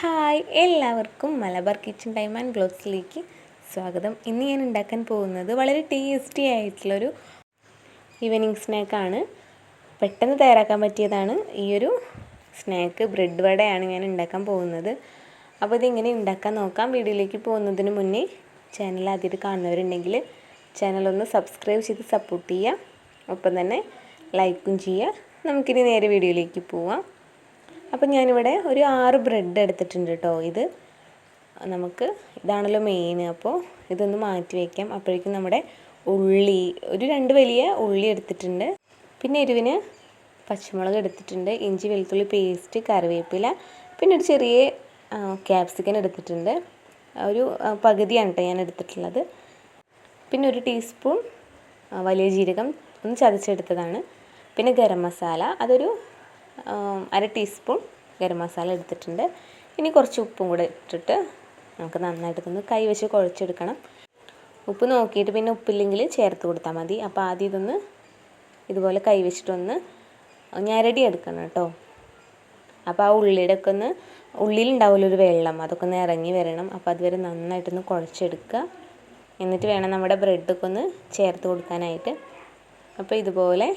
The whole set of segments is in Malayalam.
ഹായ് എല്ലാവർക്കും മലബാർ കിച്ചൺ ടൈം ആൻഡ് ഗ്ലോസിലേക്ക് സ്വാഗതം. ഇന്ന് ഞാൻ ഉണ്ടാക്കാൻ പോകുന്നത് വളരെ ടേസ്റ്റി ആയിട്ടുള്ളൊരു ഈവനിങ് സ്നാക്കാണ്. പെട്ടെന്ന് തയ്യാറാക്കാൻ പറ്റിയതാണ്. ഈ ഒരു സ്നാക്ക് ബ്രെഡ് വടയാണ് ഞാൻ ഉണ്ടാക്കാൻ പോകുന്നത്. അപ്പോൾ ഇതെങ്ങനെ ഉണ്ടാക്കാൻ നോക്കാം. വീഡിയോയിലേക്ക് പോകുന്നതിന് മുന്നേ ചാനൽ ആദ്യമായിട്ട് കാണുന്നവരുണ്ടെങ്കിൽ ചാനലൊന്ന് സബ്സ്ക്രൈബ് ചെയ്ത് സപ്പോർട്ട് ചെയ്യുക. ഒപ്പം തന്നെ ലൈക്കും ചെയ്യുക. നമുക്കിനി നേരെ വീഡിയോയിലേക്ക് പോവാം. അപ്പം ഞാനിവിടെ ഒരു ആറ് ബ്രെഡ് എടുത്തിട്ടുണ്ട് കേട്ടോ ഇത് നമുക്ക് ഇതാണല്ലോ മെയിൻ അപ്പോൾ ഇതൊന്ന് മാറ്റി വയ്ക്കാം അപ്പോഴേക്കും നമ്മുടെ ഉള്ളി ഒരു രണ്ട് വലിയ ഉള്ളി എടുത്തിട്ടുണ്ട്. പിന്നെ എരിവിന് പച്ചമുളക് എടുത്തിട്ടുണ്ട്. ഇഞ്ചി വെളുത്തുള്ളി പേസ്റ്റ് കറിവേപ്പില പിന്നെ ഒരു ചെറിയ ക്യാപ്സിക്കൻ എടുത്തിട്ടുണ്ട്. ഒരു പകുതിയാണ് കേട്ടോ ഞാൻ എടുത്തിട്ടുള്ളത്. പിന്നെ ഒരു ടീസ്പൂൺ വലിയ ജീരകം ഒന്ന് ചതച്ചെടുത്തതാണ്. പിന്നെ ഗരം മസാല അതൊരു അര ടീസ്പൂൺ ഗരം മസാല എടുത്തിട്ടുണ്ട്. ഇനി കുറച്ച് ഉപ്പും കൂടെ ഇട്ടിട്ട് നമുക്ക് നന്നായിട്ടൊന്ന് കൈ വെച്ച് കുഴച്ചെടുക്കണം. ഉപ്പ് നോക്കിയിട്ട് പിന്നെ ഉപ്പില്ലെങ്കിൽ ചേർത്ത് കൊടുത്താൽ മതി. അപ്പോൾ ആദ്യം ഇതൊന്ന് ഇതുപോലെ കൈവച്ചിട്ടൊന്ന് ഞരടി എടുക്കണം കേട്ടോ. അപ്പോൾ ആ ഉള്ളിയുടെ ഒക്കെ ഒന്ന് ഉള്ളിലുണ്ടാവില്ല ഒരു വെള്ളം അതൊക്കെ ഒന്ന് ഇറങ്ങി വരണം. അപ്പോൾ അതുവരെ നന്നായിട്ടൊന്ന് കുഴച്ചെടുക്കുക. എന്നിട്ട് വേണം നമ്മുടെ ബ്രെഡൊക്കെ ഒന്ന് ചേർത്ത് കൊടുക്കാനായിട്ട്. അപ്പോൾ ഇതുപോലെ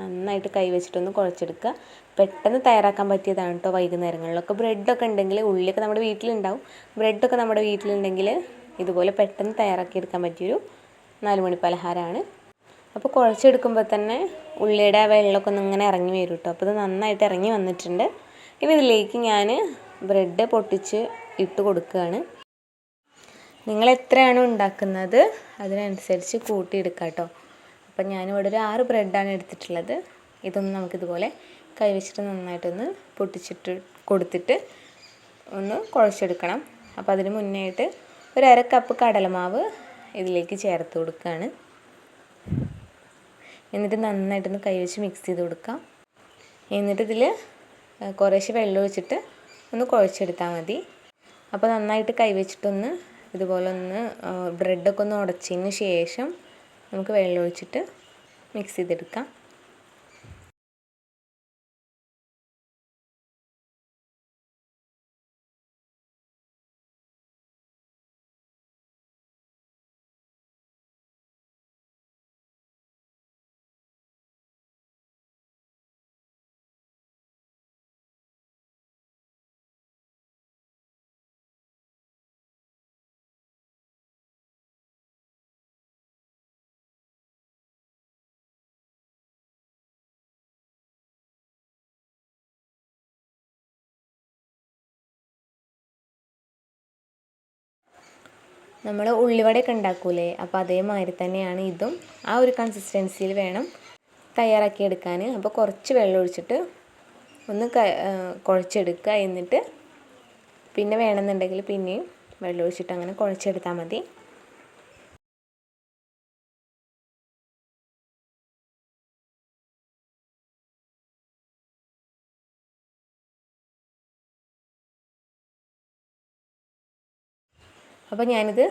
നന്നായിട്ട് കൈ വെച്ചിട്ടൊന്ന് കുഴച്ചെടുക്കുക. പെട്ടെന്ന് തയ്യാറാക്കാൻ പറ്റിയതാണ് കേട്ടോ വൈകുന്നേരങ്ങളിലൊക്കെ. ബ്രെഡൊക്കെ ഉണ്ടെങ്കിൽ ഉള്ളിയൊക്കെ നമ്മുടെ വീട്ടിലുണ്ടാവും. ബ്രെഡൊക്കെ നമ്മുടെ വീട്ടിലുണ്ടെങ്കിൽ ഇതുപോലെ പെട്ടെന്ന് തയ്യാറാക്കിയെടുക്കാൻ പറ്റിയൊരു നാലുമണി പലഹാരമാണ്. അപ്പോൾ കുഴച്ചെടുക്കുമ്പോൾ തന്നെ ഉള്ളിയുടെ വെള്ളമൊക്കെ ഒന്ന് ഇങ്ങനെ ഇറങ്ങി വരും കേട്ടോ അപ്പോൾ ഇത് നന്നായിട്ട് ഇറങ്ങി വന്നിട്ടുണ്ട്. ഇനി ഇതിലേക്ക് ഞാൻ ബ്രെഡ് പൊട്ടിച്ച് ഇട്ട് കൊടുക്കുകയാണ്. നിങ്ങൾ എത്രയാണോ ഉണ്ടാക്കുന്നത് അതിനനുസരിച്ച് കൂട്ടിയെടുക്കാം കേട്ടോ അപ്പം ഞാനിവിടെ ഒരു ആറ് ബ്രെഡാണ് എടുത്തിട്ടുള്ളത്. ഇതൊന്ന് നമുക്കിതുപോലെ കൈവച്ചിട്ട് നന്നായിട്ടൊന്ന് പൊട്ടിച്ചിട്ട് കൊടുത്തിട്ട് ഒന്ന് കുഴച്ചെടുക്കണം. അപ്പോൾ അതിന് മുന്നേ ആയിട്ട് ഒരു അര കപ്പ് കടലമാവ് ഇതിലേക്ക് ചേർത്ത് കൊടുക്കുകയാണ് എന്നിട്ട് നന്നായിട്ടൊന്ന് കൈവച്ച് മിക്സ് ചെയ്ത് കൊടുക്കാം. എന്നിട്ട് ഇതിൽ കുറേശ്ശെ വെള്ളം ഒഴിച്ചിട്ട് ഒന്ന് കുഴച്ചെടുത്താൽ മതി. അപ്പോൾ നന്നായിട്ട് കൈവച്ചിട്ടൊന്ന് ഇതുപോലെ ഒന്ന് ബ്രെഡൊക്കെ ഒന്ന് ഉടച്ചതിന് ശേഷം നമുക്ക് വെള്ളം ഒഴിച്ചിട്ട് മിക്സ് ചെയ്തെടുക്കാം. നമ്മൾ ഉള്ളിവടയൊക്കെ ഉണ്ടാക്കൂലേ? അപ്പോൾ അതേമാതിരി തന്നെയാണ് ഇതും. ആ ഒരു കൺസിസ്റ്റൻസിയിൽ വേണം തയ്യാറാക്കി എടുക്കാൻ അപ്പോൾ കുറച്ച് വെള്ളം ഒഴിച്ചിട്ട് ഒന്ന് കുഴച്ചെടുക്കുക. എന്നിട്ട് പിന്നെ വേണമെന്നുണ്ടെങ്കിൽ പിന്നെയും വെള്ളം ഒഴിച്ചിട്ട് അങ്ങനെ കുഴച്ചെടുത്താൽ മതി. അപ്പോൾ ഞാനിത്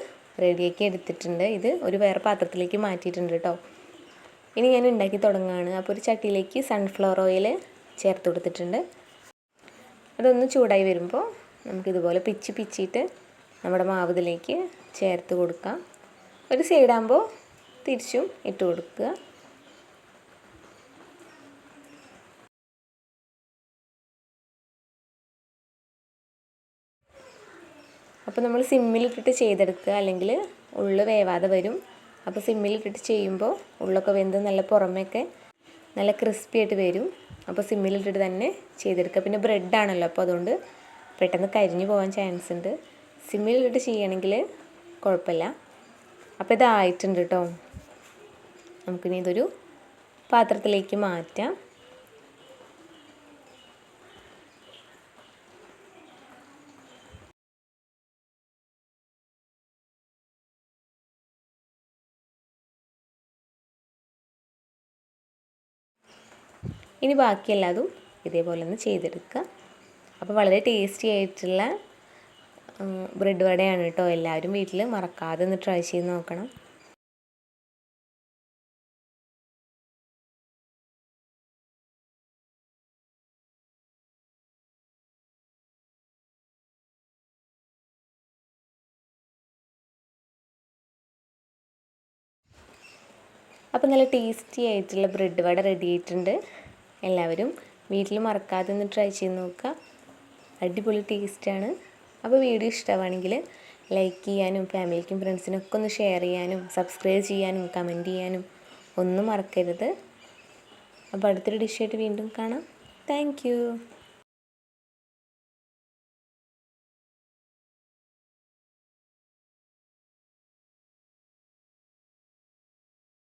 റെഡിയാക്കി എടുത്തിട്ടുണ്ട്. ഇത് ഒരു വേറെ പാത്രത്തിലേക്ക് മാറ്റിയിട്ടുണ്ട് കേട്ടോ ഇനി ഞാൻ ഉണ്ടാക്കി തുടങ്ങുകയാണ് അപ്പോൾ ഒരു ചട്ടിയിലേക്ക് സൺഫ്ലവർ ഓയിൽ ചേർത്ത് കൊടുത്തിട്ടുണ്ട്. അതൊന്ന് ചൂടായി വരുമ്പോൾ നമുക്കിതുപോലെ പിച്ച് പിച്ചിട്ട് നമ്മുടെ മാവതിലേക്ക് ചേർത്ത് കൊടുക്കാം. ഒരു സൈഡാകുമ്പോൾ തിരിച്ചും ഇട്ട് കൊടുക്കുക. അപ്പോൾ നമ്മൾ സിമ്മിലിട്ടിട്ട് ചെയ്തെടുക്കുക. അല്ലെങ്കിൽ ഉള്ളു വേവാതെ വരും. അപ്പോൾ സിമ്മിലിട്ടിട്ട് ചെയ്യുമ്പോൾ ഉള്ളൊക്കെ വെന്ത് നല്ല പുറമേയൊക്കെ നല്ല ക്രിസ്പി ആയിട്ട് വരും. അപ്പോൾ സിമ്മിലിട്ടിട്ട് തന്നെ ചെയ്തെടുക്കുക. പിന്നെ ബ്രെഡാണല്ലോ അപ്പോൾ അതുകൊണ്ട് പെട്ടെന്ന് കരിഞ്ഞു പോകാൻ ചാൻസ് ഉണ്ട്. സിമ്മിലിട്ടിട്ട് ചെയ്യണമെങ്കിൽ കുഴപ്പമില്ല. അപ്പോൾ ഇതായിട്ടുണ്ട് കേട്ടോ നമുക്കിനി ഇതൊരു പാത്രത്തിലേക്ക് മാറ്റാം. ഇനി ബാക്കിയെല്ലാതും ഇതേപോലെ ഒന്ന് ചെയ്തെടുക്കുക. അപ്പോൾ വളരെ ടേസ്റ്റി ആയിട്ടുള്ള ബ്രെഡ് വടയാണ് കേട്ടോ എല്ലാവരും വീട്ടിൽ മറക്കാതെ ഒന്ന് ട്രൈ ചെയ്ത് നോക്കണം. അപ്പോൾ നല്ല ടേസ്റ്റി ആയിട്ടുള്ള ബ്രെഡ് വട റെഡി ആയിട്ടുണ്ട്. എല്ലാവരും വീട്ടിൽ മറക്കാതെ ഒന്ന് ട്രൈ ചെയ്ത് നോക്കുക. അടിപൊളി ടേസ്റ്റാണ് അപ്പോൾ വീഡിയോ ഇഷ്ടമാണെങ്കിൽ ലൈക്ക് ചെയ്യാനും ഫാമിലിക്കും ഫ്രണ്ട്സിനൊക്കെ ഒന്ന് ഷെയർ ചെയ്യാനും സബ്സ്ക്രൈബ് ചെയ്യാനും കമന്റ് ചെയ്യാനും ഒന്നും മറക്കരുത്. അപ്പോൾ അടുത്തൊരു ഡിഷായിട്ട് വീണ്ടും കാണാം. താങ്ക്